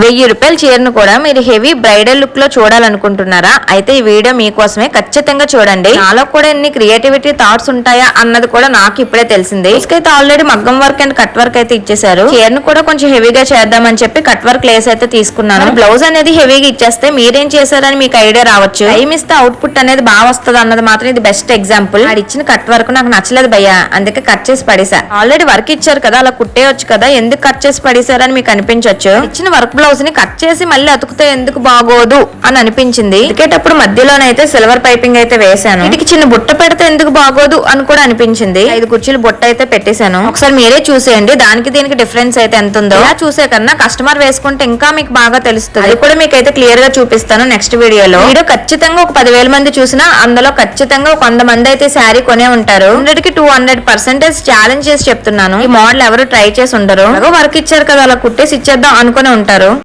వెయ్యి రూపాయల చీరను కూడా మీరు హెవీ బ్రైడల్ లుక్లో చూడాలనుకుంటున్నారా? అయితే ఈ వీడియో మీకోసమే. ఖచ్చితంగా చూడండి. నాలో కూడా ఎన్ని క్రియేటివిటీ థాట్స్ ఉంటాయా అన్నది కూడా నాకు ఇప్పుడే తెలిసింది. ఇసుకైతే ఆల్రెడీ మగ్గం వర్క్ అండ్ కట్ వర్క్ అయితే ఇచ్చేసారు చీరను కూడా కొంచెం హెవీగా చేద్దామని చెప్పి కట్ వర్క్ లేస్ అయితే తీసుకున్నాను. బ్లౌజ్ అనేది హెవీగా ఇచ్చేస్తే మీరేం చేశారని మీకు ఐడియా రావచ్చు. టైం ఇస్తే అవుట్పుట్ అనేది బాగా వస్తుంది అన్నది మాత్రం ఇది బెస్ట్ ఎగ్జాంపుల్. అది ఇచ్చిన కట్ వర్క్ నాకు నచ్చలేదు భయ్యా. అందుకే కట్ చేసి పడేసా. ఆల్రెడీ వర్క్ ఇచ్చారు కదా అలా కుట్టేయొచ్చు కదా. ఎందుకు కట్ చేసి పడేసారని మీకు అనిపించవచ్చు ఇచ్చిన వర్క్ బ్లౌజ్ ని కట్ చేసి మళ్ళీ అతుకుతే ఎందుకు బాగోదు అని అనిపించింది. ఇదికేటప్పుడు మధ్యలోనైతే సిల్వర్ పైపింగ్ అయితే వేసాను వీటికి చిన్న బుట్ట పెడితే ఎందుకు బాగోదు అని కూడా అనిపించింది. ఐదు కుర్చీలు బుట్ట అయితే పెట్టేశాను. ఒకసారి మీరే చూసేయండి. దానికి దీనికి డిఫరెన్స్ అయితే ఎంత ఉందో. ఇలా చూసే కన్నా కస్టమర్ వేసుకుంటే ఇంకా మీకు బాగా తెలుస్తుంది. అది కూడా మీకు అయితే క్లియర్గా చూపిస్తాను నెక్స్ట్ వీడియోలో. వీడియో ఖచ్చితంగా ఒక పదివేల మంది చూసినా అందులో ఖచ్చితంగా ఒక వంద మంది అయితే శారీ కొనే ఉంటారు. హండ్రెడ్కి టూ హండ్రెడ్ పర్సెంటేజ్ ఛాలెంజ్ చేసి చెప్తున్నాను. ఈ మోడల్ ఎవరు ట్రై చేసి ఉండరు. వర్క్ ఇచ్చారు కదా అలా కుట్టేసి ఇచ్చేద్దాం అనుకుని ఉంటారు.